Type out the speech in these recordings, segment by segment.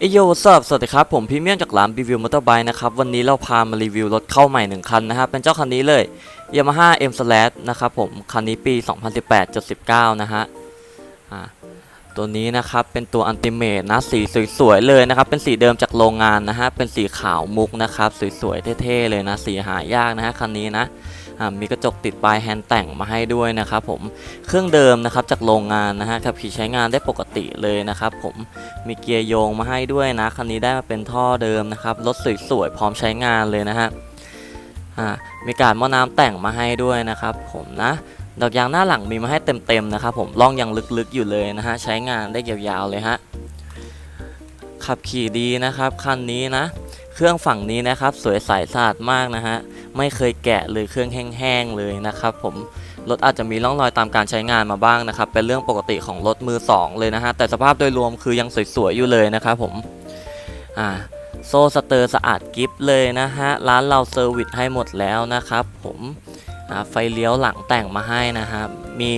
เอยโยสวัสสวัสดีครับ ผมพรีเมียมจากร้านรีวิวมอเตอร์ไบค์นะครับ วันนี้เราพามารีวิวรถเข้าใหม่1คันนะครับ เป็นเจ้าคันนี้เลย Yamaha M Slash นะครับผม คันนี้ปี 2018.19 นะฮะตัวนี้นะครับ เป็นตัวอันติเม e นะ สีสวยๆเลยนะครับ เป็นสีเดิมจากโรงงานนะฮะ เป็นสีขาวมุกนะครับ สวยๆเท่ๆเลยนะ สีหายากนะฮะ คันนี้นะ มีกระจกติดปลายแฮนด์แต่งมาให้ด้วยนะครับผมเครื่องเดิมนะครับจากโรงงานนะฮะขับขี่ใช้งานได้ปกติเลยนะครับผมมีเกียร์โยงมาให้ด้วยนะคันนี้ได้มาเป็นท่อเดิมนะครับรถสวยๆพร้อมใช้งานเลยนะฮะมีการหม้อน้ำแต่งมาให้ด้วยนะครับผมนะดอกยางหน้าหลังมีมาให้เต็มๆนะครับผมล่องยังลึกๆอยู่เลยนะฮะใช้งานได้ยาวๆเลยฮะขับขี่ดีนะครับคันนี้นะ เครื่องฝั่งนี้นะครับ สวยใสสะอาดมากนะฮะ ไม่เคยแกะเลยเครื่องแห้งๆเลยนะครับผมรถอาจจะมีร่องรอยตามการใช้งานมาบ้างนะครับ เป็นเรื่องปกติของรถมือสองเลยนะฮะแต่สภาพโดยรวมคือยังสวยๆอยู่เลยนะครับผมอ่าโซ่สเตอร์สะอาดกิฟเลยนะฮะร้านเราเซอร์วิสให้หมดแล้วนะครับ ผมไฟเลี้ยวหลังแต่งมาให้นะฮะมี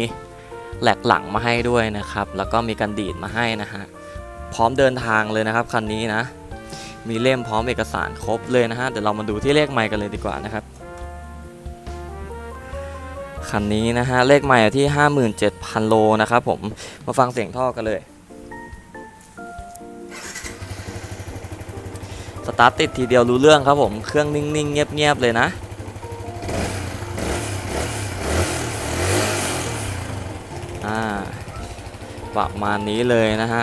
แหลกหลังมาให้ด้วยนะครับ แล้วก็มีกันดีดมาให้นะฮะพร้อมเดินทางเลยนะครับคันนี้นะ มีเล่มพร้อมเอกสารครบเลยนะฮะเดี๋ยวเรามาดูที่เลขไมค์กันเลยดีกว่านะครับคันนี้นะฮะเลขใหม่อยู่ที่ 57,000 โลนะครับผมมาฟังเสียงท่อกันเลยสตาร์ทติดทีเดียวรู้เรื่องครับผมเครื่องนิ่งๆ เงียบๆเลยนะประมาณนี้เลยนะฮะ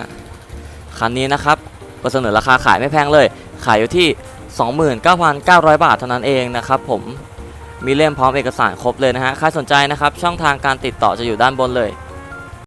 คันนี้นะครับ ก็เสนอราคาขายไม่แพงเลย ขายอยู่ที่ 29,900 บาทเท่านั้นเองนะครับผมมีเล่มพร้อมเอกสารครบเลยนะฮะใครสนใจนะครับช่องทางการติดต่อจะอยู่ด้านบนเลย